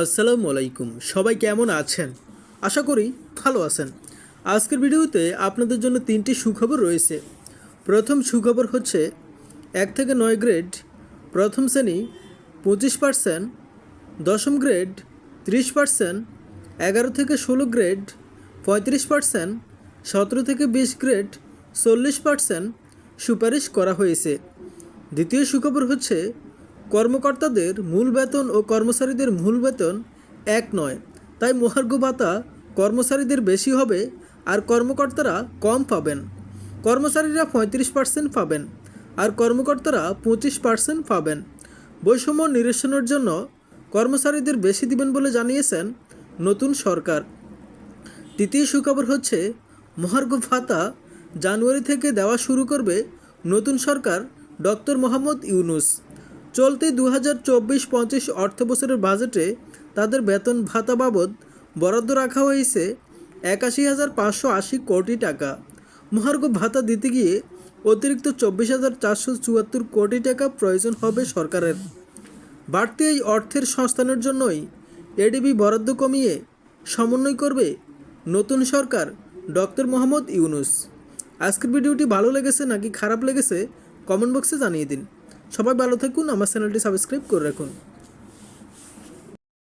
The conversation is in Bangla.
আসসালামু আলাইকুম। সবাই কেমন আছেন? আশা করি ভালো আছেন। আজকের ভিডিওতে আপনাদের জন্য তিনটি সুখবর রয়েছে। প্রথম সুখবর হচ্ছে, এক থেকে নয় গ্রেড, প্রথম শ্রেণি পঁচিশ পার্সেন্ট, দশম গ্রেড ত্রিশ পার্সেন্ট, এগারো থেকে ষোলো গ্রেড পঁয়ত্রিশ পার্সেন্ট, সতেরো থেকে বিশ গ্রেড চল্লিশ পার্সেন্ট সুপারিশ করা হয়েছে। দ্বিতীয় সুখবর হচ্ছে কর্মকর্তাদের মূল বেতন ও কর্মচারীদের মূল বেতন এক নয়। তাই মহার্ঘ ভাতা কর্মচারীদের বেশি হবে আর কর্মকর্তারা কম পাবেন। কর্মচারীরা পঁয়ত্রিশ পার্সেন্ট পাবেন আর কর্মকর্তারা পঁচিশ পার্সেন্ট পাবেন। বৈষম্য নিরসনের জন্য কর্মচারীদের বেশি দিবেন বলে জানিয়েছেন নতুন সরকার। তৃতীয় সুখবর হচ্ছে, মহার্ঘ ভাতা জানুয়ারি থেকে দেওয়া শুরু করবে নতুন সরকার ডক্টর মোহাম্মদ ইউনুস। চলতি দু হাজার চব্বিশ পঁচিশ অর্থ বছরের বাজেটে তাদের বেতন ভাতা বাবদ বরাদ্দ রাখা হয়েছে একাশি হাজার পাঁচশো আশি কোটি টাকা। মহার্ঘ ভাতা দিতে গিয়ে অতিরিক্ত চব্বিশ হাজার চারশো চুয়াত্তর কোটি টাকা প্রয়োজন হবে সরকারের। বাড়তি এই অর্থের সংস্থানের জন্যই এডিবি বরাদ্দ কমিয়ে সমন্বয় করবে নতুন সরকার ডক্টর মোহাম্মদ ইউনুস। আজকের ভিডিওটি ভালো লেগেছে নাকি খারাপ লেগেছে, কমেন্ট বক্সে জানিয়ে দিন। সবাই ভালো থাকুন আমার চ্যানেলটি সাবস্ক্রাইব করে রাখুন।